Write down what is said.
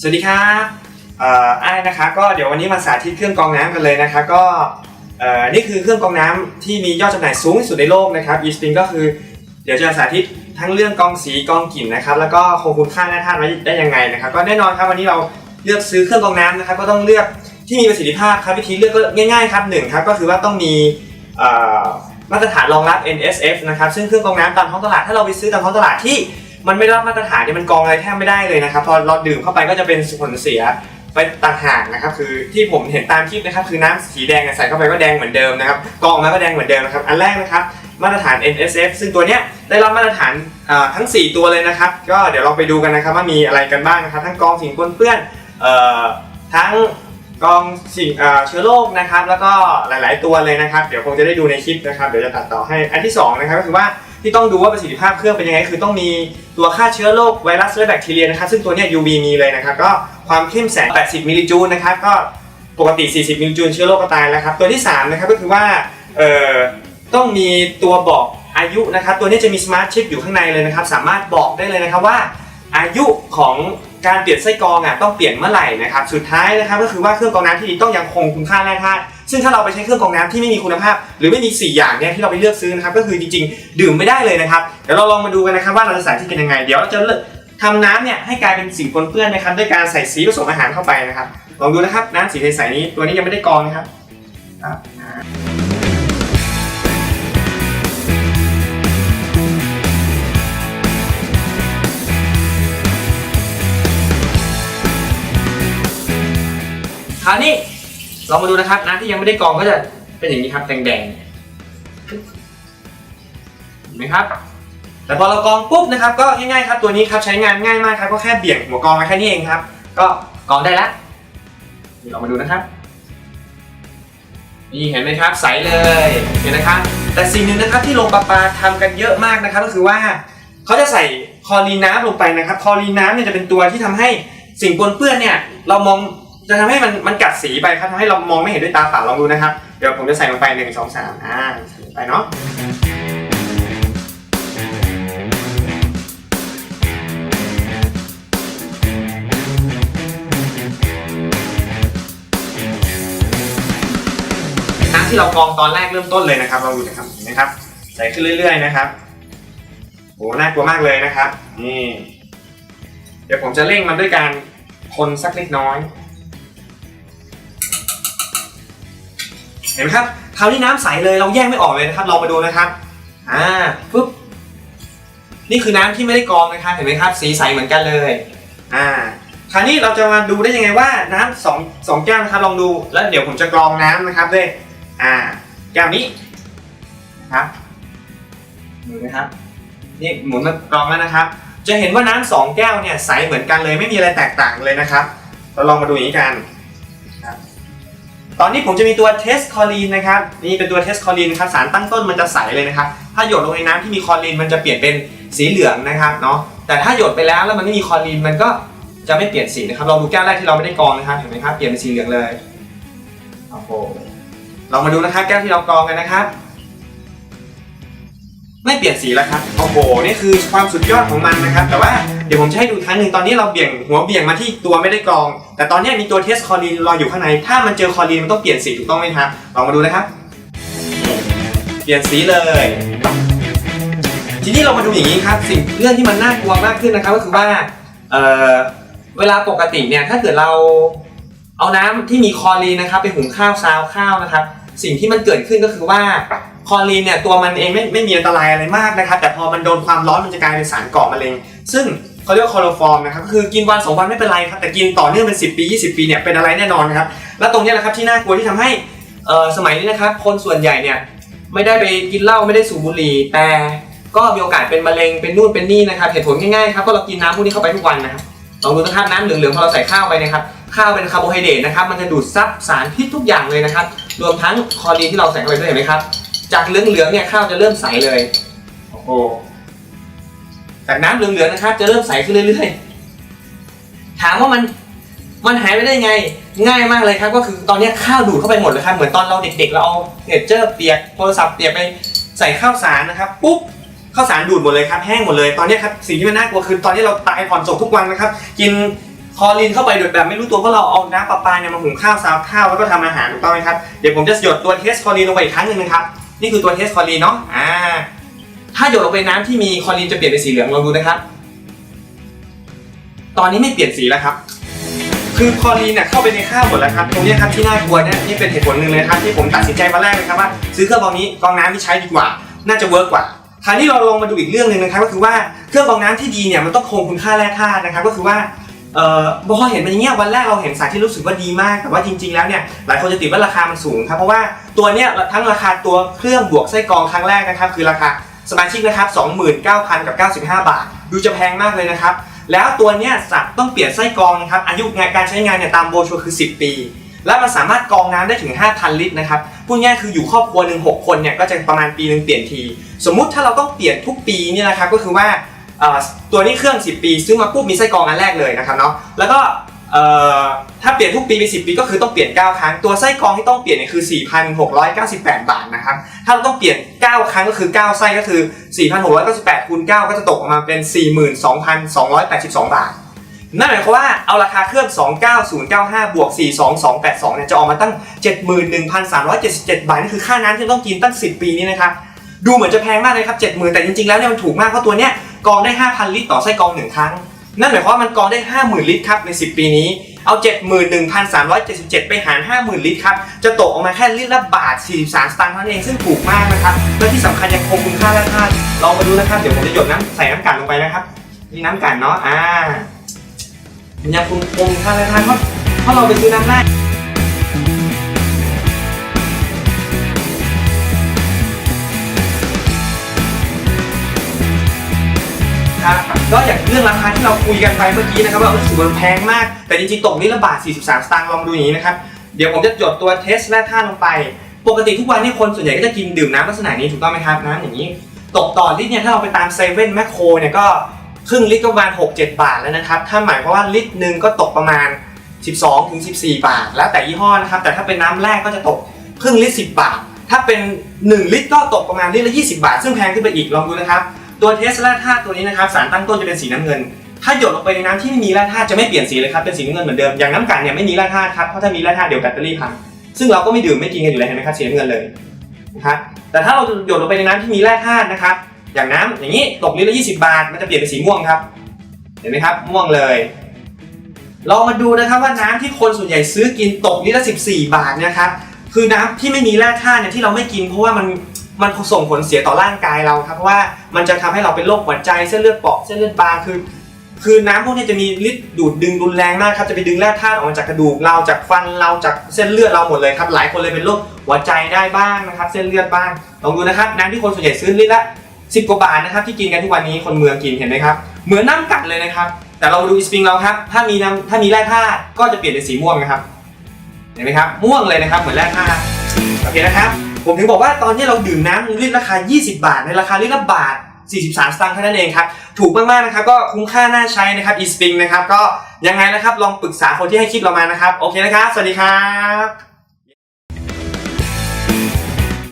สวัสดีครับเอ่อไอ้ายนะคะก็เดี๋ยววันนี้มาสาธิตเครื่องกรองน้ำกันเลยนะคะก็อ่อนี่คือเครื่องกรองน้ำที่มียอดจำหน่ายสูงที่สุดในโลกนะครับ eSpring ก็คือเดี๋ยวจะสาธิตทั้งเรื่องกรองสีกรองกลิ่นนะครับ แล้วก็คงคุณค่าหน้าธาตุไว้ได้ยังไงนะครับ ก็แน่นอนครับวันนี้เราเลือกซื้อเครื่องกรองน้ำนะครับ ก็ต้องเลือกที่มีประสิทธิภาพครับวิธีเลือกก็ง่ายๆครับหนึ่งครับก็คือว่าต้องมีอ่อมาตรฐานรองรับ NSF นะครับซึ่งเครื่องกรองน้ำตามท้องตลาดถ้าเราไปซื้อตามท้องตลาดที่ มันไม่รับมาตรฐานเนี่ยมันกรองอะไรแทบไม่ได้เลยนะครับ พอเราดื่มเข้าไปก็จะเป็นผลเสียไปต่างหากนะครับ คือที่ผมเห็นตามคลิปนะครับ คือน้ำสีแดงใส่เข้าไปก็แดงเหมือนเดิมนะครับกรองมาก็แดงเหมือนเดิมนะครับ อันแรกนะครับมาตรฐาน NSF ซึ่งตัวเนี้ยได้รับมาตรฐานทั้ง 4 ตัวเลยนะครับ ก็เดี๋ยวเราไปดูกันนะครับว่ามีอะไรกันบ้างนะครับ ทั้งกรองสิ่งปนเปื้อนออทั้ง กองสิ่งเชื้อโรคนะครับ แล้วก็หลาย ๆ ตัวเลยนะครับ เดี๋ยวคงจะได้ดูในคลิปนะครับเดี๋ยวจะตัดต่อให้อันที่สองนะครับก็คือว่าที่ต้องดูว่าประสิทธิภาพเครื่องเป็นยังไงคือต้องมีตัวฆ่าเชื้อโรคไวรัสและแบคทีเรียนะครับซึ่งตัวนี้ UV มีเลยนะครับก็ความเข้มแสง 80 มิลลิจูลนะครับก็ปกติ 40 มิลลิจูลเชื้อโรคก็ตายแล้วครับตัวที่3นะครับก็คือว่าเอ่อต้องมีตัวบอกอายุนะครับตัวนี้จะมีสมาร์ทชิปอยู่ข้างในเลยนะครับสามารถบอกได้เลยนะครับว่าอายุของ การเปลี่ยนไส้กรองอะต้องเปลี่ยนเมื่อไหร่นะครับสุดท้ายนะครับก็คือว่าเครื่องกรองน้ำที่ดีต้องยังคงคุณค่าแร่ธาตุซึ่งถ้าเราไปใช้เครื่องกรองน้ำที่ไม่มีคุณภาพ หรือไม่มี 4 อย่างเนี่ยที่เราไปเลือกซื้อนะครับก็คือจริงๆ ดื่มไม่ได้เลยนะครับเดี๋ยวเราลองมาดูกันนะครับว่าเราจะสาธิตกันยังไง เดี๋ยวเราจะเลือกทำน้ำเนี่ยให้กลายเป็นสิ่งปนเปื้อนนะครับด้วยการใส่สีผสมอาหารเข้าไปนะครับลองดูนะครับน้ำสีใสๆนี้ตัวนี้ยังไม่ได้กรองนะครับครับ ราวนี้เรามาดูนะครับน้ำที่ยังไม่ได้กรองก็จะเป็นอย่างนี้ครับแดงๆเห็นไหมครับแต่พอเรากรองปุ๊บนะครับก็ง่ายๆครับตัวนี้ครับใช้งานง่ายมากครับก็แค่เบี่ยงหัวกรองมาแค่นี้เองครับ ก็กรองได้แล้วเดี๋ยวเรามาดูนะครับนี่เห็นไหมครับใสเลยเห็นนะครับ แต่สิ่งหนึ่งนะครับที่โรงประปาทำกันเยอะมากนะครับ ก็คือว่าเขาจะใส่คลอรีนน้ำลงไปนะครับคลอรีนน้ำเนี่ยจะเป็นตัวที่ทำให้สิ่งปนเปื้อนเนี่ยเรามอง จะทำให้มันมันกัดสีไปครับทำให้เรามองไม่เห็นด้วยตาเปล่าลองดูนะครับ เดี๋ยวผมจะใส่ลงไปหนึ่งสองสามอ่าใส่ลงไปเนาะน้ำที่เรากรองตอนแรกเริ่มต้นเลยนะครับลองดูนะครับเห็นไหมครับใส่ขึ้นเรื่อย ๆ นะครับโหน่ากลัวมากเลยนะครับนี่เดี๋ยวผมจะเร่งมันด้วยการคนสักเล็กน้อย ห็นไหมครับคราวนี้น้ำใสเลยเราแยกไม่ออกเลยนะครับลองมาดูนะครับอ่าปุ๊บนี่คือน้ำที่ไม่ได้กรองนะครับเห็นไหมครับ สีใสเหมือนกันเลยอ่าคราวนี้เราจะมาดูได้ยังไงว่าน้ำสองสองแก้วนะครับลองดูแล้วเดี๋ยวผมจะกรองน้ำนะครับด้วยอ่าแก้วนี้นะครับดูนะครับนี่หมุนมากรองแล้วนะครับ จะเห็นว่าน้ำสองแก้วเนี่ยใสเหมือนกันเลยไม่มีอะไรแตกต่างเลยนะครับ เราลองมาดูอย่างนี้กัน ตอนนี้ผมจะมีตัวเทสคอลีนนะครับนี่เป็นตัวเทสคอลีนครับสารตั้งต้นมันจะใสเลยนะครับถ้าหยดลงในน้ำที่มีคอลีนมันจะเปลี่ยนเป็นสีเหลืองนะครับเนาะแต่ถ้าหยดไปแล้วแล้วมันไม่มีคอลีนมันก็จะไม่เปลี่ยนสีนะครับเราดูแก้วแรกที่เราไม่ได้กรองนะครับเห็นไหมครับเปลี่ยนเป็นสีเหลืองเลยโอ้โหเรามาดูนะครับแก้วที่เรากรองกันนะครับ ไม่เปลี่ยนสีแล้วครับโอ้โหนี่คือความสุดยอดของมันนะครับ แต่ว่า เดี๋ยวผมจะให้ดูครั้งหนึ่งตอนนี้เราเบี่ยงหัวเบี่ยงมาที่ตัวไม่ได้กรอง แต่ตอนนี้มีตัวเทสคอลีนรออยู่ข้างใน ถ้ามันเจอคอลีนมันต้องเปลี่ยนสีถูกต้องไหมครับลองมาดูนะครับ เปลี่ยนสีเลย ทีนี้เรามาดูอย่างนี้ครับ สิ่งเรื่องที่มันน่ากลัวมากขึ้นนะครับก็คือว่าเเวลาปกติเนี่ยถ้าเกิดเราเอาน้ำที่มีคอรีนนะครับไปหุงข้าวซาวข้าวนะครับ สิ่งที่มันเกิดขึ้นก็คือว่าคอรีนเนี่ยตัวมันเองไม่ไม่มีอันตรายอะไรมากนะครับ แต่พอมันโดนความร้อนมันจะกลายเป็นสารก่อมะเร็ง ซึ่ง เขาเรียกว่าคลอโรฟอร์มนะครับก็คือกินวันสองวันไม่เป็นไรครับแต่กินต่อเนื่องเป็น 10 ปี 20 ปีเนี่ยเป็นอะไรแน่นอนครับและตรงนี้แหละครับที่น่ากลัวที่ทำให้สมัยนี้นะครับคนส่วนใหญ่เนี่ยไม่ได้ไปกินเหล้าไม่ได้สูบบุหรี่แต่ก็มีโอกาสเป็นมะเร็งเป็นนู่นเป็นนี่นะครับเหตุผลง่ายๆครับเพราะเรากินน้ำพวกนี้เข้าไปทุกวันนะครับลองดูนะครับน้ำเหลืองๆพอเราใส่ข้าวไปนะครับข้าวเป็นคาร์โบไฮเดรตนะครับมันจะดูดซับสารพิษทุกอย่างเลยนะครับรวมทั้งคลอรีนที่เราใส่เข้าไปด้วยเห็นไหมครับจากเหลืองๆเนี่ยข้าวจะเริ่มใสเลยโอ้โห จากน้ำเหลืองๆนะครับ จะเริ่มใสขึ้นเรื่อยๆ ถามว่ามันมันหายไปได้ไง ง่ายมากเลยครับ ก็คือตอนนี้ข้าวดูดเข้าไปหมดเลยครับ เหมือนตอนเราเด็กๆ เราเอาเนเจอร์เปียกโทรศัพท์เปียกไปใส่ข้าวสารนะครับปุ๊บข้าวสารดูดหมดเลยครับแห้งหมดเลยตอนนี้ครับสิ่งที่มันน่ากลัวคือตอนนี้เราตายผ่อนศพทุกวันนะครับ กินคอรีนเข้าไปโดยแบบไม่รู้ตัวเพราะเราเอาน้ำประปาเนี่ยมาหุงข้าวซาวข้าวแล้วก็ทำอาหารถูกต้องไหมครับเดี๋ยวผมจะหยดตัวเทสคอรีนลงไปอีกครั้งหนึ่งนะครับนี่คือตัวเทสคอรีนเนาะอ่า ถ้าหยดลงไปน้ำที่มีคลอรีนจะเปลี่ยนเป็นสีเหลืองลองดูนะครับ ตอนนี้ไม่เปลี่ยนสีแล้วครับ คือคลอรีนเนี่ยเข้าไปในข้าวหมดแล้วครับ ตรงนี้ครับที่น่ากลัวเนี่ยนี่เป็นเหตุผลหนึ่งเลยครับที่ผมตัดสินใจมาแรกเลยครับว่าซื้อเครื่องกรองนี้กรองน้ำที่ใช้ดีกว่า น่าจะเวิร์กกว่าคราวนี้เราลองมาดูอีกเรื่องหนึ่งนะครับก็คือว่าเครื่องกรองน้ำที่ดีเนี่ยมันต้องคงคุณค่าแร่ธาตุนะครับก็คือว่าเอ่อพอเห็นมันอย่างเงี้ยวันแรกเราเห็นสารที่รู้สึกว่าดีมาก แต่ว่าจริง ๆ แล้วเนี่ยหลายคนจะติดว่าราคามันสูงครับเพราะว่าตัวเนี้ยทั้งราคาตัวเครื่องบวกไส้กรองครั้งแรกนะครับคือราคา สมาชิกนะครับ29,000กับ95 บาท ดูจะแพงมากเลยนะครับ แล้วตัวเนี้ยสัตว์ต้องเปลี่ยนไส้กรองนะครับ อายุงานการใช้งานเนี่ยตามโบรชัวร์คือ 10 ปี และมันสามารถกรองน้ำได้ถึง 5,000 ลิตรนะครับ พูดง่ายคืออยู่ครอบครัวหนึ่ง6คนเนี่ยก็จะประมาณปีหนึ่งเปลี่ยนที สมมุติถ้าเราต้องเปลี่ยนทุกปีเนี่ยนะครับก็คือว่าตัวนี้เครื่อง 10 ปี ซื้อมาปุ๊บมีไส้กรองอันแรกเลยนะครับเนาะแล้วก็ ถ้าเปลี่ยนทุกปีเป็น10 ปีก็คือต้องเปลี่ยน 9 ครั้ง ตัวไส้กรองที่ต้องเปลี่ยนเนี่ยคือ 4,698 บาทนะครับ ถ้าเราต้องเปลี่ยน 9 ครั้งก็คือ 9 ไส้ก็คือ 4,698คูณ9ก็จะตกออกมาเป็น 42,282 บาท นั่นหมายความว่าเอาราคาเครื่อง 29095 บวก 42282 เนี่ยจะออกมาตั้ง 71,377 บาท นี่คือค่าน้ำที่ต้องกินตั้ง 10 ปีนี้นะครับ ดูเหมือนจะแพงมากเลยครับ 70,000 แต่จริงๆ แล้วเนี่ยมันถูกมากเพราะตัวเนี้ยกรองได้ 5,000 ลิตรต่อไส้กรอง1ครั้ง นั่นหมายความว่ามันกรองได้ 50,000 ลิตรครับใน 10 ปีนี้ เอา 71,377 ไปหาร 50,000 ลิตรครับ จะตกออกมาแค่ลิตรละบาท 43 สตางค์เท่านั้นเองซึ่งถูกมากนะครับ และที่สำคัญยังคงคุณค่าและธาลองมาดูนะครับ เดี๋ยวผมจะหยดน้ำใส่น้ำกลั่นลงไปนะครับ นี่น้ำกลั่นเนาะ อ่า มันยังคงคงค่าและธาเพราะเพราะเราไปซื้อน้ำ ครับก็อย่างเรื่องราคาที่เราคุยกันไปเมื่อกี้นะครับว่าเออถือมันแพงมาก แต่จริงๆตกนี่ละบาท 43 สตางค์ลองดูอย่างนี้นะครับ เดี๋ยวผมจะจดตัวเทสแร่ธาตุลงไป ปกติทุกวันนี่คนส่วนใหญ่ก็จะกินดื่มน้ำลักษณะนี้ถูกต้องไหมครับน้ำอย่างนี้ ตกต่อลิตรเนี่ยถ้าเราไปตามเซเว่นแมคโครเนี่ยก็ครึ่งลิตรก็ประมาณ6-7 บาทแล้วนะครับ ถ้าหมายความว่าลิตรหนึ่งก็ตกประมาณ 12ถึง14 บาท แล้วแต่ยี่ห้อนะครับ แต่ถ้าเป็นน้ำแรกก็จะตกครึ่งลิตร 10 บาท ถ้าเป็น 1 ลิตรก็ตกประมาณลิตรละ 20 บาท ซึ่งแพงขึ้นไปอีก ลองดูนะครับ ตัวเทสแร่ธาตุตัวนี้นะครับสารตั้งต้นจะเป็นสีน้ำเงิน ถ้าหยดลงไปในน้ำที่ไม่มีแร่ธาตุจะไม่เปลี่ยนสีเลยครับเป็นสีน้ำเงินเหมือนเดิมอย่างน้ำกันเนี่ยไม่มีแร่ธาตุครับเพราะถ้ามีแร่ธาตุเดี๋ยวแบตเตอรี่พังซึ่งเราก็ไม่ดื่มไม่กินกันอยู่แล้วเห็นไหมครับสีน้ำเงินเลยนะครับแต่ถ้าเราหยดลงไปในน้ำที่มีแร่ธาตุนะครับอย่างน้ำอย่างนี้ตกลิตรละ20 บาท มันจะเปลี่ยนเป็นสีม่วงครับ เห็นไหมครับม่วงเลยลองมาดูนะครับว่าน้ำที่คนส่วนใหญ่ซื้อกินตกลิตรละ 14 บาทนะครับคือน้ำที่ไม่มีแร่ธาตุเนี่ยที่เราไม่กินเพราะว่ามัน มันส่งผลเสียต่อร่างกายเราครับเพราะว่ามันจะทำให้เราเป็นโรคหัวใจเส้นเลือดเปราะเส้นเลือดบางคือ คือน้ำพวกนี้จะมีฤทธิ์ดูดดึงรุนแรงมากครับจะไปดึงแร่ธาตุออกมาจากกระดูกเราจากฟันเราจากเส้นเลือดเราหมดเลยครับหลายคนเลยเป็นโรคหัวใจได้บ้างนะครับ เส้นเลือดบ้างลองดูนะครับน้ำที่คนส่วนใหญ่ซื้อลิตรละสิบกว่าบาทนะครับที่กินกันทุกวันนี้คนเมืองกินเห็นไหมครับเหมือนน้ำกัดเลยนะครับ แต่เรามาดูอีสปริงเราครับถ้ามีน้ำถ้ามีแร่ธาตุก็จะเปลี่ยนเป็นสีม่วงนะครับเห็นไหมครับม่วงเลยนะครับเหมือนแร่ธาตุโอเคนะครับ ผมถึงบอกว่าตอนนี้เราดื่มน้ำลิตรราคา 20 บาท ในราคาลิตรละบาท 43 สตางค์เท่านั้นเองครับ ถูกมากๆนะครับ ก็คุ้มค่าน่าใช้นะครับ e-spring นะครับ ก็ยังไงนะครับ ลองปรึกษาคนที่ให้คลิปเรามานะครับ โอเคนะครับ สวัสดีครับ